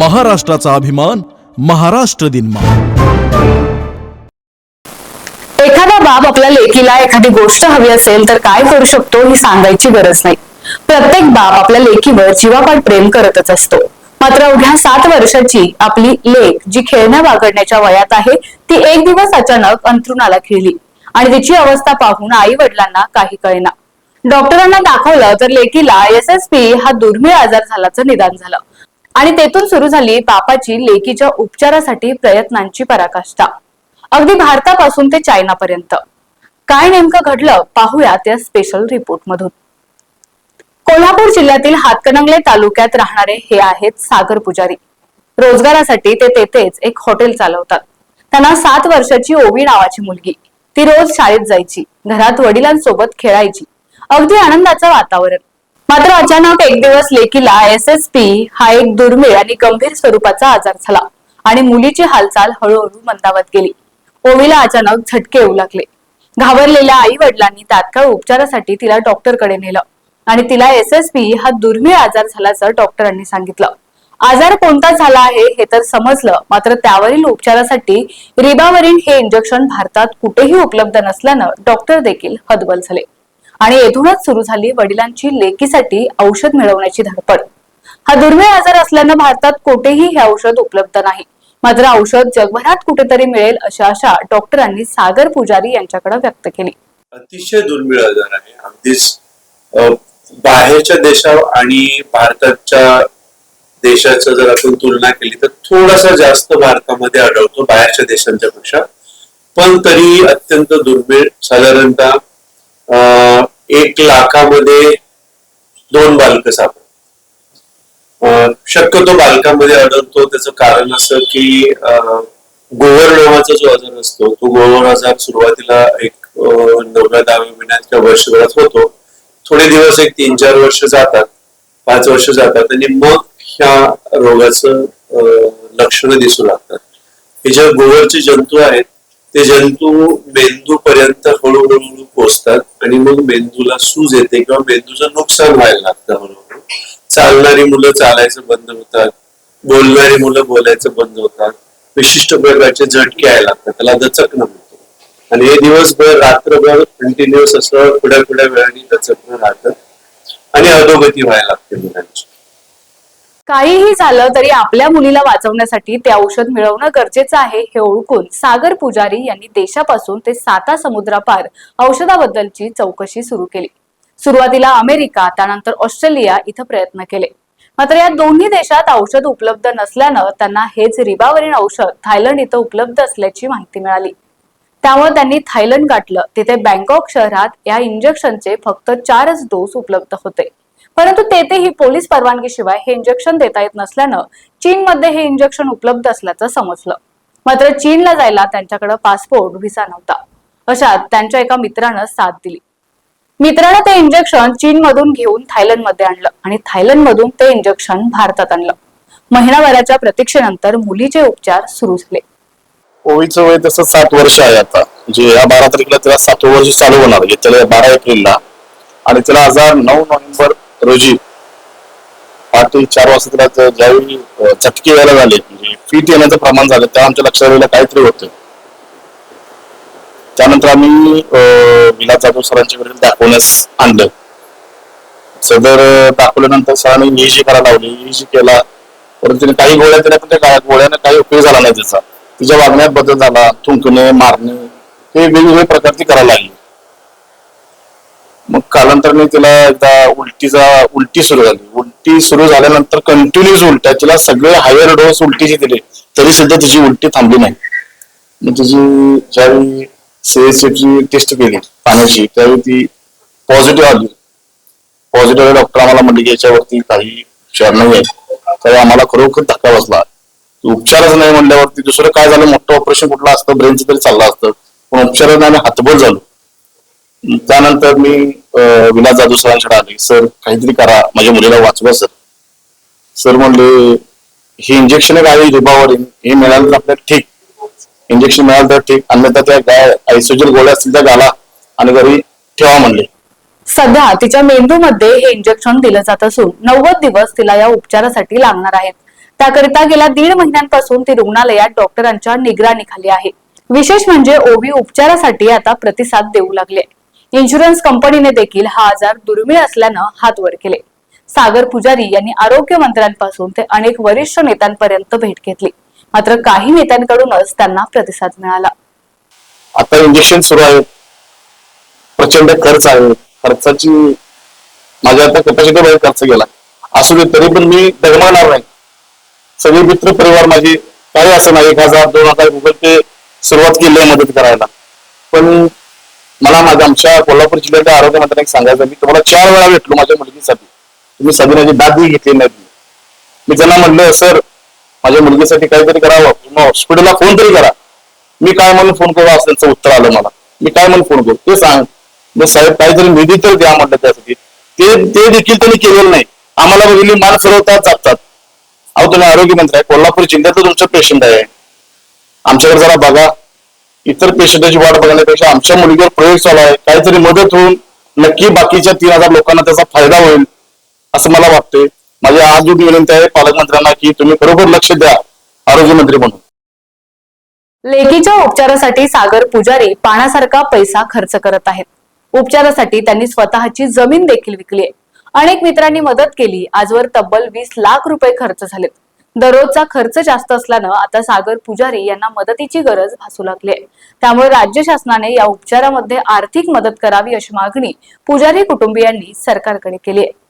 महाराष्ट्राचा अभिमान महाराष्ट्र दिन एखादा बाप आपल्या लेकीला एखादी गोष्ट हवी असेल तर काय करू शकतो ही सांगायची गरज नाही. प्रत्येक बाप आपल्या लेकीवर जीवापाड प्रेम करतच असतो. मात्र अवघ्या सात वर्षाची आपली लेक जी खेळण्या बागडण्याच्या वयात आहे ती एक दिवस अचानक अंथरुणाला खिळली आणि तिची अवस्था पाहून आई वडिलांना काही कळेना. डॉक्टरांना दाखवलं तर लेकीला एस एस पी हा दुर्मिळ आजार झाल्याचं निदान झालं. आणि तेथून सुरू झाली बापाची लेकीच्या उपचारासाठी प्रयत्नांची पराकाष्ठा. अगदी भारतापासून ते चायनापर्यंत. काय नेमकं घडलं पाहूया त्या स्पेशल रिपोर्ट मधून. कोल्हापूर जिल्ह्यातील हातकणंगले तालुक्यात राहणारे हे आहेत सागर पुजारी. रोजगारासाठी ते तेथेच एक हॉटेल चालवतात. त्यांना सात वर्षाची ओवी नावाची मुलगी. ती रोज शाळेत जायची घरात वडिलांसोबत खेळायची. अगदी आनंदाचं वातावरण. मात्र अचानक एक दिवस लेकीला एस एस पी हा एक दुर्मिळ आणि गंभीर स्वरूपाचा आजार झाला आणि मुलीची हालचाल हळूहळू मंदावत गेली. ओवीला अचानक झटके येऊ लागले. घाबरलेल्या आई वडिलांनी तात्काळ उपचारासाठी तिला डॉक्टरकडे नेलं आणि तिला एस एस पी हा दुर्मिळ आजार झाल्याचं डॉक्टरांनी सांगितलं. आजार कोणता झाला आहे हे तर समजलं मात्र त्यावरील उपचारासाठी रिबावरीन हे इंजेक्शन भारतात कुठेही उपलब्ध नसल्यानं डॉक्टर देखील हतबल झाले. आणि येथूनच सुरू झाली वडिलांची लेकीसाठी औषध मिळवण्याची धडपड. हा दुर्मिळ आजार असल्यानं भारतात कुठेही हे औषध उपलब्ध नाही. मात्र औषध जगभरात कुठेतरी मिळेल अशी आशा डॉक्टरांनी सागर पुजारी यांच्याकडे व्यक्त केली. अतिशय दुर्मिळ आजार आहे. अगदीच बाहेरच्या देशा आणि भारताच्या देशाचं जर आपण तुलना केली तर थोडासा जास्त भारतामध्ये आढळतो बाहेरच्या देशांच्या पेक्षा पण तरी अत्यंत दुर्मिळ साधारणतः एक लाखामध्ये दोन बालक सापडतात शक्यतो बालकांमध्ये आढळतो त्याचं कारण असं की गोवर नावाचा जो आजार असतो तो गोवर आजार सुरुवातीला एक नवव्या दहाव्या महिन्यात किंवा वर्षभरात होतो. थोडे दिवस एक तीन चार वर्ष जातात पाच वर्ष जातात आणि मग ह्या रोगाचं लक्षणं दिसू लागतात. हे जे गोवरचे जंतू आहेत ते जंतू मेंदू पर्यंत हळूहळू पोचतात आणि मग मेंदूला सूज येते किंवा मेंदूचं नुकसान व्हायला लागतं हळूहळू. चालणारी मुलं चालायचं बंद होतात बोलणारी मुलं बोलायचं बंद होतात विशिष्ट प्रकारचे झटके यायला लागतात त्याला दचकणं म्हणतो आणि हे दिवसभर रात्रभर कंटिन्युअस असं पुढ्या पुढ्या वेळाने दचकणं राहतं आणि अधोगती व्हायला लागते मुलांची. काहीही झालं तरी आपल्या मुलीला वाचवण्यासाठी ते औषध मिळवणं गरजेचं आहे हे ओळखून सागर पुजारी यांनी देशापासून ते साता समुद्रापार औषधाबद्दलची चौकशी सुरू केली. सुरुवातीला अमेरिका त्यानंतर ऑस्ट्रेलिया इथं प्रयत्न केले. मात्र या दोन्ही देशात औषध उपलब्ध नसल्यानं त्यांना हेच रिबावरील औषध थायलंड इथं उपलब्ध असल्याची माहिती मिळाली. त्यामुळे त्यांनी थायलंड गाठलं. तिथे बँकॉक शहरात या इंजेक्शनचे फक्त चारच डोस उपलब्ध होते. परंतु तेथेही पोलीस परवानगीशिवाय हे इंजेक्शन देता येत नसल्यानं चीनमध्ये हे इंजेक्शन उपलब्ध असल्याचं समजलं. मात्र चीनला जायला त्यांच्याकडे पासपोर्ट व्हिसा नव्हता. अशात त्यांच्या एका मित्रानं साथ दिली. मित्रानं ते इंजेक्शन चीनमधून घेऊन थायलंडमध्ये आणलं आणि थायलंडमधून ते इंजेक्शन भारतात आणलं. महिनाभराच्या प्रतीक्षेनंतर मुलीचे उपचार सुरू झाले. ओवीचं वय तसं सात वर्ष आहे आता. म्हणजे या बारा तारखेला त्याला सातवं वर्ष चालू होणार त्याला बारा एप्रिलला. आणि त्याला हजार नऊ नोव्हेंबर रोजी पहाटे चार वाजता त्याला ज्यावेळी चटके यायला झाले म्हणजे फिट येण्याचं प्रमाण झालं तेव्हा आमच्या लक्षात आलेलं काहीतरी होतं. त्यानंतर आम्ही अं, विलास जाधव सरांच्याकडे दाखवण्यास आणलं. सदर दाखवल्यानंतर सरांनी ईजी करायला लावली ईजी केला परंतु त्याने काही गोळ्या दिल्या पण त्या गा- गोळ्याने काही उपयोग झाला नाही त्याचा. तिच्या वागण्यात बदल झाला थुंकणे मारणे हे वेगवेगळ्या प्रकारची करायला लागली. मग कालांतराने तिला एकदा उलटीचा उलटी सुरू झाली. उलटी सुरू झाल्यानंतर कंटिन्युअस उलट्या. तिला सगळे हायर डोस उलटीचे दिले. तरी सुद्धा तिची उलटी थांबली नाही. मग तिची ज्यावेळी सीएसएफची टेस्ट केली पाण्याची त्यावेळी ती पॉझिटिव्ह आली. पॉझिटिव्ह डॉक्टर आम्हाला म्हणले की याच्यावरती काही उपचार नाही आहे त्यावेळी आम्हाला खरोखर धक्का बसला. उपचारच नाही म्हणल्यावरती दुसरं काय झालं? मोठं ऑपरेशन कुठलं असतं? ब्रेनचं तरी चाललं असतं. पण उपचारच नाही आम्ही हातबल झालो. त्यानंतर मी अं, विलास जाधव सरांकडे आले. सर काहीतरी करा. माझ्या मुलीला वाचवा सर. सर म्हणले हे इंजेक्शन आहे रिबावर हे मिळालं तर आपल्याला ठीक. इंजेक्शन मिळालं तर ठीक. अन्यथा त्या गाय आयसोजल गोळ्या असतील त्या घाला आणि घरी ठेवा म्हणले. सध्या तिच्या मेंदूमध्ये हे इंजेक्शन दिलं जात असून नव्वद दिवस तिला या उपचारासाठी लागणार आहेत. त्याकरिता गेल्या दीड महिन्यांपासून ती रुग्णालयात डॉक्टरांच्या निगराणीखाली आहे. विशेष म्हणजे ओवी उपचारासाठी आता प्रतिसाद देऊ लागले. इन्शुरन्स कंपनीने देखील हा आजार दुर्मिळ असल्यानं हात वर केले. सागर पुजारी यांनी आरोग्य मंत्र्यांपासून ते अनेक वरिष्ठ नेत्यांपर्यंत भेट घेतली. मात्र काही नेत्यांकडूनच त्यांना प्रतिसाद मिळाला. आता इंजेक्शन सुरू आहे. प्रचंड खर्च आहे. खर्चाची माझ्या आता कॅपॅसिटी खर्च गेला. असू दे तरी पण मी दगमाणार नाही. सगळे मित्र परिवार माझे काही असं नाही. एक हजार दोन हजार गुगल पे सुरुवात केली आहे मदत करायला. पण मला माझ्या आमच्या कोल्हापूर जिल्ह्याच्या आरोग्य मंत्र्यांनी सांगायचं मी तुम्हाला चार वेळा भेटलो माझ्या मुलगीसाठी. तुम्ही सदिनाची दादी घेतली नाही. मी त्यांना म्हणलं सर माझ्या मुलगीसाठी काहीतरी करावं. हॉस्पिटलला फोन तरी करा. मी काय म्हणून फोन करू? असं त्यांचं उत्तर आलं मला. मी काय म्हणून फोन करू? ते सांग. मग साहेब काहीतरी निधी तर द्या म्हटलं त्यासाठी. ते ते देखील त्यांनी केलेलं नाही. आम्हाला बघितली मान फिरवतात जातात. अहो तुम्ही आरोग्य मंत्री आहे. कोल्हापूर जिल्ह्यातलं तुमचं पेशंट आहे. आमच्याकडे जरा बघा. इतर पेशंटची वाट बघण्यापेक्षा आमच्या मुलीवर प्रयोग चालू आहे. काहीतरी मदत होऊन नक्की बाकीच्या तीन हजार लोकांना त्याचा फायदा होईल असं मला वाटतंय. माझी आज विनंती आहे पालकमंत्र्यांना की तुम्ही बरोबर लक्ष द्या आरोग्य मंत्री म्हणून. लेकीच्या उपचारासाठी सागर पुजारी पाण्यासारखा पैसा खर्च करत आहेत. उपचारासाठी त्यांनी स्वतःची जमीन देखील विकली आहे. अनेक मित्रांनी मदत केली. आजवर तब्बल वीस लाख रुपये खर्च झालेत. दररोजचा खर्च जास्त असल्यानं आता सागर पुजारी यांना मदतीची गरज भासू लागली आहे. त्यामुळे राज्य शासनाने या उपचारामध्ये आर्थिक मदत करावी अशी मागणी पुजारी कुटुंबियांनी सरकारकडे केली आहे.